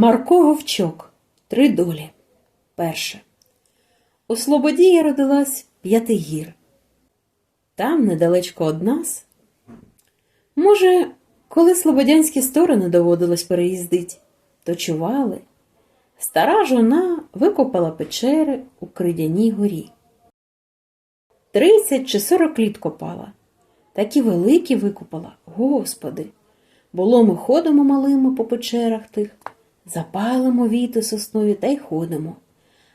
Марко Вовчок. Три долі. Перше. У Слободі я родилась П'ятигір. Там, недалечко од нас. Може, коли слободянські сторони доводилось переїздить, то чували. Стара жона викопала печери у Кридяній горі. Тридцять чи сорок літ копала. Такі великі викопала, господи. Було ми ходимо малими по печерах тих, запалимо віти соснові та й ходимо.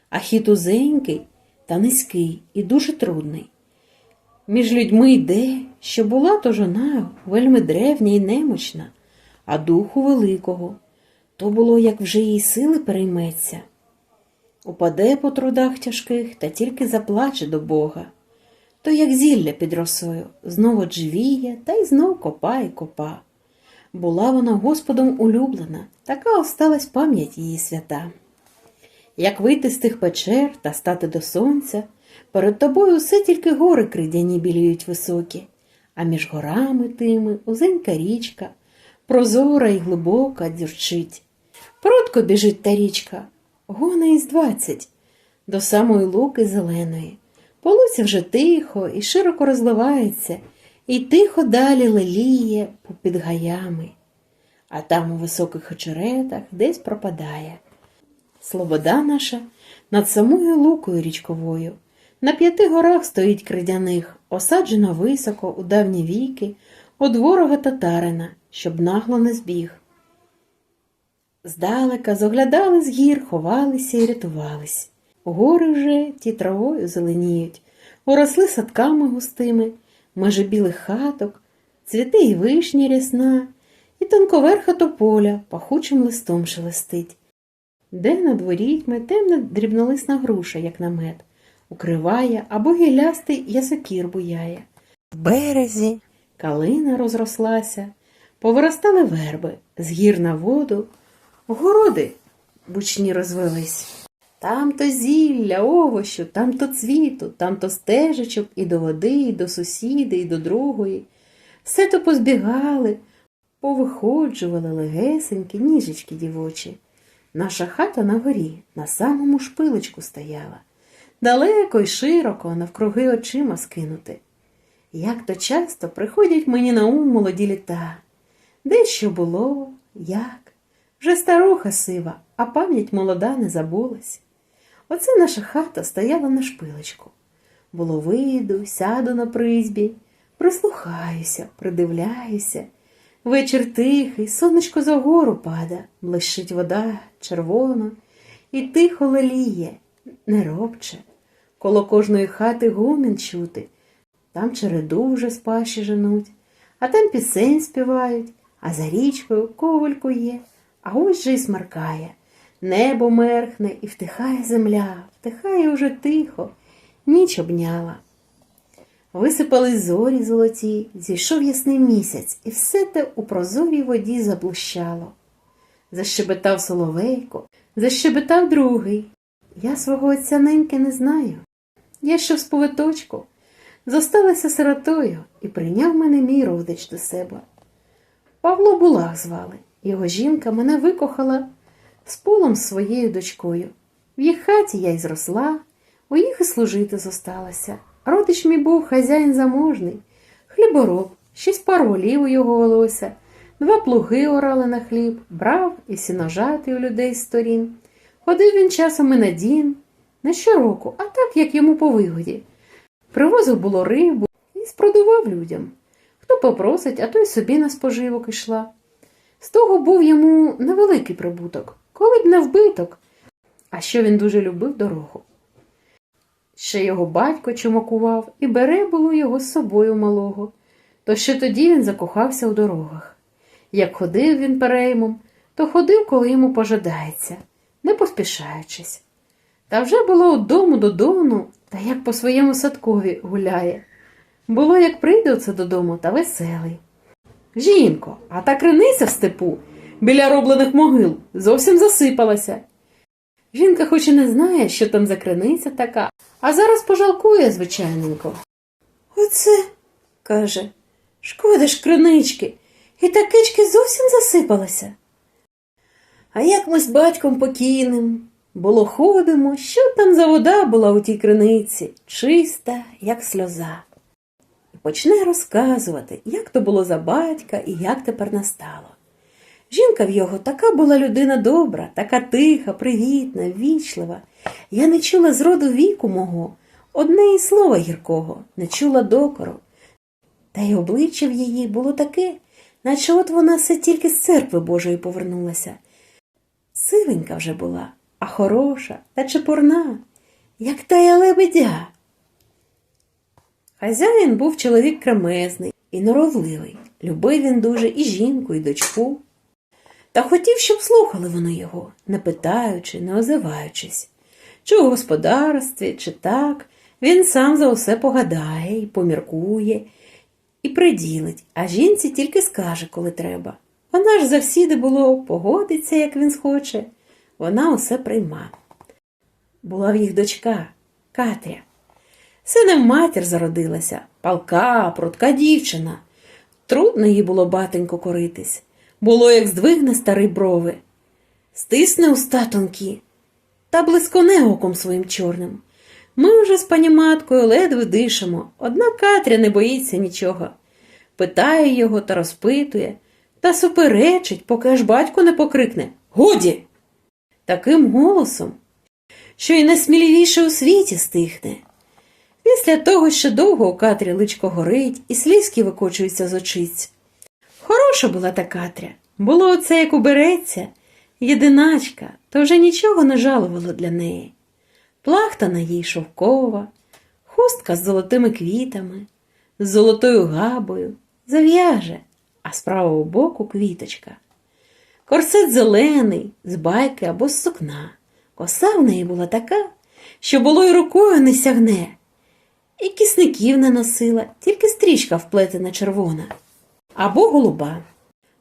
А хід узенький та низький і дуже трудний. Між людьми йде, що була то жона вельми древня і немощна, а духу великого. То було, як вже їй сили перейметься. Упаде по трудах тяжких та тільки заплаче до Бога. То як зілля під росою, знову джвіє та й знов копа і копа. Була вона Господом улюблена, така осталась пам'ять її свята. Як вийти з тих печер та стати до сонця, перед тобою все тільки гори кридяні біліють високі, а між горами тими узенька річка, прозора і глибока дзюрчить. Прудко біжить та річка, гона із двадцять, до самої луки зеленої. Полуця вже тихо і широко розливається, і тихо далі леліє попід гаями, а там у високих очеретах десь пропадає. Слобода наша над самою лукою річковою. На п'яти горах стоїть кридяних, осаджена високо у давні віки, од ворога татарина, щоб нагло не збіг. Здалека зоглядали з гір, ховалися і рятувались. Гори вже ті травою зеленіють, уросли садками густими, межі білих хаток, цвіти і вишня рясна, і тонковерха тополя пахучим листом шелестить. Де над ворітьми темна дрібнолисна груша, як намет, укриває або гілястий ясокір буяє. В березі калина розрослася, повиростали верби, з гір на воду, городи бучні розвелись. Там то зілля, овощу, там то цвіту, там то стежечок і до води, і до сусіди, і до другої. Все то позбігали, повиходжували легесенькі ніжечки дівочі. Наша хата на горі, на самому шпилечку стояла, далеко й широко навкруги очима скинути. Як то часто приходять мені на ум молоді літа, де що було, як. Вже старуха сива, а пам'ять молода не забулась. Оце наша хата стояла на шпилечку. Було вийду, сяду на призбі, прислухаюся, придивляюся. Вечір тихий, сонечко за гору пада, блищить вода червона, і тихо леліє, не робче. Коло кожної хати гомін чути, там череду вже з паші женуть, а там пісень співають, а за річкою ковальку є, а ось же й смаркає. Небо мерхне і втихає земля, втихає уже тихо, ніч обняла. Висипались зорі золоті, зійшов ясний місяць, і все те у прозорій воді заблущало. Защебетав соловейко, защебетав другий. Я свого отця неньки не знаю. Я ще в сповиточку, зосталася сиротою і прийняв мене мій родич до себе. Павло Булах звали, його жінка мене викохала з полом своєю дочкою. В їх хаті я й зросла, у їх і служити зосталася. Родич мій був хазяїн заможний, хлібороб, шість пар голів у його волосся, два плуги орали на хліб, брав і сіножати у людей з сторін. Ходив він часом і на дін, не щороку, а так, як йому по вигоді. Привозив було рибу і спродував людям. Хто попросить, а той собі на споживок ішла. З того був йому невеликий прибуток, коли б не вбиток, а що він дуже любив дорогу. Ще його батько чумакував і бере було його з собою малого, то ще тоді він закохався у дорогах. Як ходив він переймом, то ходив, коли йому пожадається, не поспішаючись. Та вже було дому додому, та як по своєму садкові гуляє. Було, як прийде оце додому, та веселий. Жінко, а та криниця в степу біля роблених могил зовсім засипалася. Жінка хоч і не знає, що там за криниця така, а зараз пожалкує, звичайненько. Оце, каже, шкода ж кринички, і та кички зовсім засипалася. А як ми з батьком покійним? Було ходимо, що там за вода була у тій криниці, чиста, як сльоза. І почне розказувати, як то було за батька і як тепер настало. Жінка в його така була людина добра, така тиха, привітна, вічлива. Я не чула з роду віку мого, одне і слова гіркого, не чула докору. Та й обличчя в її було таке, наче от вона все тільки з церкви Божої повернулася. Сивенька вже була, а хороша та чепурна, як тая лебедя. Хазяїн був чоловік кремезний і норовливий. Любив він дуже і жінку, і дочку. Та хотів, щоб слухали вони його, не питаючи, не озиваючись. Чи у господарстві, чи так, він сам за усе погадає і поміркує, і приділить, а жінці тільки скаже, коли треба. Вона ж завсіди було погодиться, як він схоче, вона усе прийма. Була в їх дочка Катря. Сином матір зародилася, палка, прутка дівчина. Трудно їй було батенько коритись. Було, як здвигне старий брови, стисне уста тонкі та блисконе оком своїм чорним. Ми вже з пані маткою ледве дишимо, одна Катря не боїться нічого. Питає його та розпитує, та суперечить, поки аж батько не покрикне Годі! Таким голосом, що й найсміливіше у світі стихне. Після того ще довго у Катрі личко горить і слізки викочуються з очиць. Хороша була та Катря. Було оце, як убереться, єдиначка, то вже нічого не жалувало для неї. Плахта на їй шовкова, хустка з золотими квітами, з золотою габою, зав'яже, а з правого боку квіточка. Корсет зелений, з байки або з сукна. Коса в неї була така, що було й рукою не сягне. І кисників не носила, тільки стрічка вплетена червона або голуба.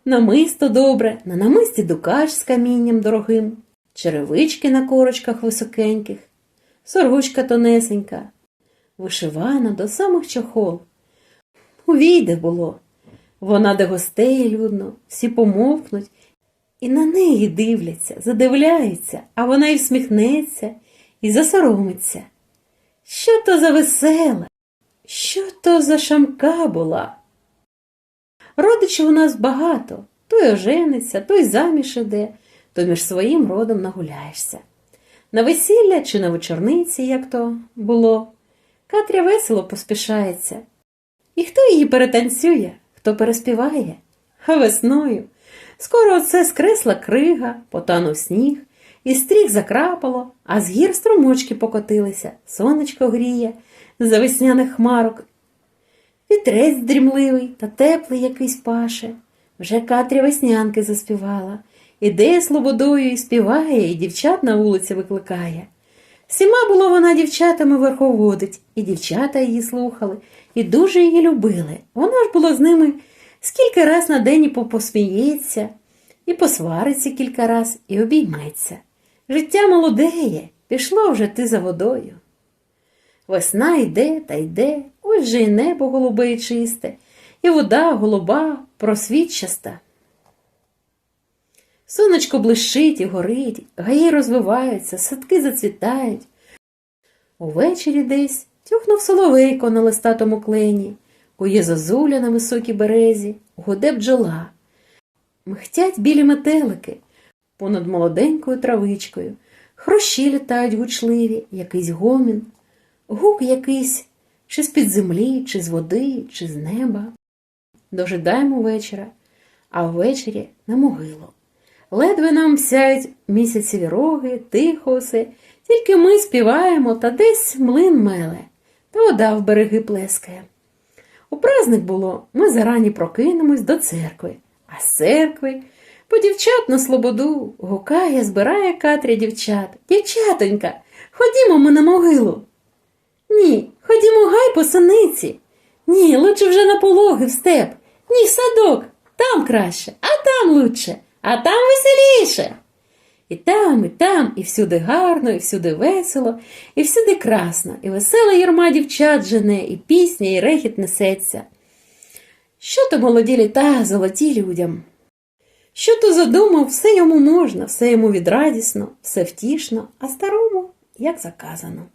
Намисто добре, на намисті дукач з камінням дорогим, черевички на корочках високеньких, сорочка тонесенька, вишивана до самих чохол. Увійде було. Вона де гостей людно, всі помовкнуть, і на неї дивляться, задивляються, а вона й всміхнеться і засоромиться. Що то за весела, що то за шамка була? Родичів у нас багато, той ожениться, той заміж іде, то між своїм родом нагуляєшся. На весілля чи на вечорниці, як то було, Катря весело поспішається. І хто її перетанцює, хто переспіває, а весною. Скоро оце скресла крига, потанув сніг, і стріх закрапало, а з гір струмочки покотилися, сонечко гріє, за весняних хмарок Вітрець дрімливий та теплий якийсь паше. Вже Катря веснянки заспівала. Іде слободою і співає, і дівчат на вулиці викликає. Всіма було вона дівчатами верховодить, і дівчата її слухали, і дуже її любили. Вона ж було з ними скільки раз на день і посміється, і посвариться кілька раз, і обійметься. Життя молодеє, пішло вже ти за водою. Весна йде та йде, ось же і небо голубе і чисте, і вода голуба, просвітчаста. Сонечко блищить і горить, гаї розвиваються, садки зацвітають. Увечері десь тюхнув соловейко на листатому клені, кує зозуля на високій березі, гуде бджола. Мхтять білі метелики понад молоденькою травичкою, хрощі літають гучливі, якийсь гомін, гук якийсь чи з-під землі, чи з води, чи з неба. Дожидаємо вечора, а ввечері на могилу. Ледве нам сяють місяцеві роги, тихо все, тільки ми співаємо та десь млин меле, та вода в береги плескає. У праздник було, ми зарані прокинемось до церкви, а з церкви по дівчат на слободу гукає, збирає Катря дівчат. Дівчатонька, ходімо ми на могилу. Ні, ходімо гай по синиці. Ні, лучше вже на пологи в степ. Ні, в садок, там краще, а там лучше, а там веселіше. І там, і там, і всюди гарно, і всюди весело, і всюди красно, і весела юрма дівчат жене, і пісня, і рехіт несеться. Що то молоді літа золоті людям? Що то задумав, все йому можна, все йому відрадісно, все втішно, а старому як заказано.